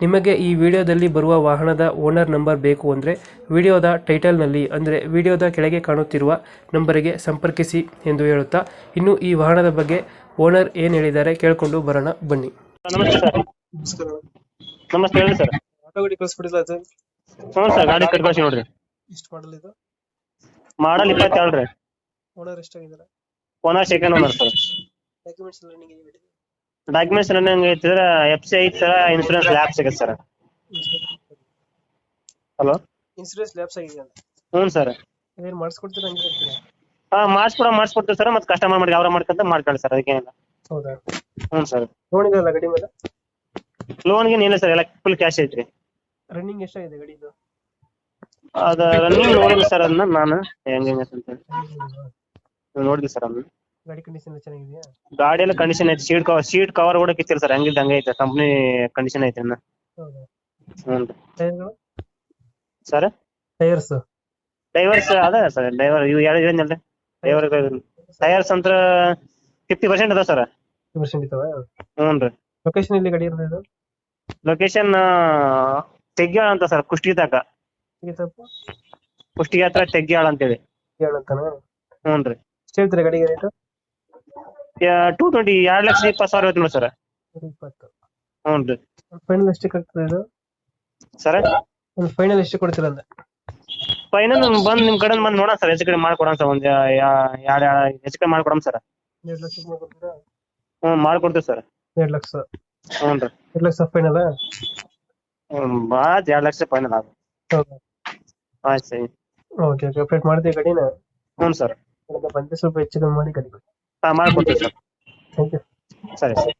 ನಿಮಗೆ ಈ ವಿಡಿಯೋದಲ್ಲಿ ಬರುವ ವಾಹನದ ಓನರ್ ನಂಬರ್ ಬೇಕು ಅಂದರೆ ವಿಡಿಯೋದ ಟೈಟಲ್ನಲ್ಲಿ ಅಂದರೆ ವಿಡಿಯೋದ ಕೆಳಗೆ ಕಾಣುತ್ತಿರುವ ನಂಬರಿಗೆ ಸಂಪರ್ಕಿಸಿ ಎಂದು ಹೇಳುತ್ತಾ ಇನ್ನು ಈ ವಾಹನದ ಬಗ್ಗೆ ಓನರ್ ಏನು ಹೇಳಿದ್ದಾರೆ ಕೇಳಿಕೊಂಡು ಬರೋಣ ಬನ್ನಿ. ನಮಸ್ತೆ ಸರ್. ನಮಸ್ತೆ ಹೇಳಿ ಸರ್. ಆಟೋ ಗಾಡಿ ಕಳಿಸ್ಬಿಟ್ಟಿಲ್ಲ ಅದು ಹ್ಞೂ ಸರ್ ಗಾಡಿ ನೋಡ್ರಿ. ಮಾಡಲ್ ಇದು? ಮಾಡಲ್ ರೀ. Owner ಎಷ್ಟಾಗಿದ್ದಾರೆ? Owner second owner sir. Documents ಎಲ್ಲ ನಿಮಗೆ ಡಾಕ್ಯುಮೆಂಟ್ಸ್ ರನ್ನಿಂಗ್ ಐತಿದ್ರೆ ಎಫ್ ಸಿ ಐತಿ ಸರ್ ಇನ್ಸೂರೆನ್ಸ್ ಲ್ಯಾಪ್ ಸಿಗತ್ತೆ ಸರ್. ಹಲೋ ಇನ್ಸೂರೆನ್ಸ್ ಲ್ಯಾಬ್ ಆಗಿದೆ ಹ್ಞೂ ಸರ್. ಏನು ಮಾಡಿಸ್ಕೊಡ್ತೀರಾ ಹಂಗೆ ಇರ್ತೀರಾ ಹಾಂ ಮಾಡಿಸ್ಕೊಡ ಮಾಡಿಸ್ಕೊಡ್ತೀವಿ ಸರ್ ಮತ್ತೆ ಕಸ್ಟಮರ್ ಮಾಡಿ ಅವ್ರ ಮಾಡ್ಕೊಂತ ಮಾಡ್ಕೊಳ್ಳಿ ಸರ್ ಅದಕ್ಕೇನಿಲ್ಲ. ಹೌದಾ? ಹ್ಞೂ ಸರ್. ಲೋನ್ ಇದೆಯಲ್ಲ ಗಡಿ ಮೇಲೆ? ಲೋನ್ಗೆ ಏನಿಲ್ಲ ಸರ್ ಎಲ್ಲ ಫುಲ್ ಕ್ಯಾಶ್ ಐತ್ರಿ. ರನ್ನಿಂಗ್ ಎಷ್ಟಾಗಿದೆ ಗಡಿದು? ಅದು ರನ್ನಿಂಗ್ ನೋಡಿಲ್ಲ ಸರ್ ಅದನ್ನ ನಾನು ಹೆಂಗೆ ಹೆಂಗೆ ಅಂತ ಹೇಳಿ. ನೋಡಿದ್ವಿ ಸರ್ ಅದನ್ನ. ಗಾಡಿ ಕಂಡೀಷನ್ ಚೆನ್ನಾಗಿದೆಯಾ? ಗಾಡಿ ಎಲ್ಲ ಕಂಡೀಷನ್ ಐತಿ. ಸೀಟ್ ಕವರ್ ಸೀಟ್ ಕವರ್ ಕೂಡ ಕಿತ್ತಿಲ್ಲ ಸರ್ ಹಂಗಿದ್ದು ಹಂಗೆ ಐತೆ. ಕಂಪ್ನಿ ಕಂಡೀಷನ್ ಐತೆ ಇನ್ನ. ಹೌದಾ? ಹ್ಞೂ. ಟೈರ್ಗಳು? ಸರ್? ಟೈರ್ಸ್? ಡೈವರ್ಸ್ ಅದ ಸರ್. ಡೈವರ್ ಇವು ಎರಡು ಏನಿಲ್ಲ ಡೈವರ್ ಟೈರ್ಸ್ ಅಂತ ಫಿಫ್ಟಿ ಪರ್ಸೆಂಟ್ ಅದ ಸರ್. ಪರ್ಸೆಂಟ್ ಇದಾವೆ ಹ್ಞೂ ರೀ. ಲೊಕೇಶನ್ ಇಲ್ಲಿ ಗಾಡಿ ಇರೋದು ಲೊಕೇಶನ್ ತೆಗ್ಯಾಳ ಅಂತ ಸರ್ ಕುಷ್ಟಿ ತಕ. ಕುಷ್ಟಿ ಕುಷ್ಟಿಗೆ ಹತ್ರ ತೆಗ್ಯಾಳ ಅಂತೇಳಿ. ಹೇಳಂತಾನೆ ಹ್ಞೂ ರೀ. ಎಷ್ಟು ಹೇಳ್ತೀರಾ ಗಾಡಿಗೆ ರೇಟ್ ಟೂ ಟ್ವೆಂಟಿ ಎರಡು ಲಕ್ಷದ ಇಪ್ಪತ್ತು ಸಾವಿರ ಐತಿ ನೋಡಿ ಸರ್. ಇಪ್ಪತ್ತು. ಹ್ಞೂ ರೀ. ಫೈನಲ್ ಎಷ್ಟಕ್ಕೆ ಆಗ್ತದೆ ಇದು? ಸರ್? ಒಂದು ಫೈನಲ್ ಎಷ್ಟು ಕೊಡ್ತೀರ ಅಂದೆ? ಫೈನಲ್ ಬಂದು ನಿಮ್ಮ ಕಡೆ ಬಂದು ನೋಡೋಣ ಸರ್ ಹೆಚ್ಚು ಕಡೆ ಮಾಡ್ಕೊಡೋಣ ಸರ್ ಒಂದು ಎರಡು ಹೆಚ್ಚು ಕಡೆ ಮಾಡ್ಕೊಡೋಣ ಸರ್. ಎರಡು ಲಕ್ಷಕ್ಕೆ ಮಾಡ್ಕೊಡ್ತೀರಾ? ಹ್ಞೂ ಮಾಡ್ಕೊಡ್ತೀವಿ ಸರ್. ಎರಡು ಲಕ್ಷ. ಹ್ಞೂ ರೀ. ಎರಡು ಲಕ್ಷ ಫೈನಲ್ ಬಾತ್ ಎರಡು ಲಕ್ಷ ಫೈನಲ್ ಆಗ ಆಯ್ತು ಸರಿ. ಓಕೆ ಓಕೆ ಅಪ್ಡೇಟ್ ಮಾಡ್ತೀವಿ ಗಾಡಿನ ಹ್ಞೂ ಸರ್. ಬಂದು ಸ್ವಲ್ಪ ಹೆಚ್ಚು ಕಮ್ಮಿ ಮಾಡಿ ಗಾಡಿ ಹಾಂ ಮಾಡ್ಕೊಡ್ತೀವಿ ಸರ್ ಥ್ಯಾಂಕ್ ಯು ಸರಿ ಸರ್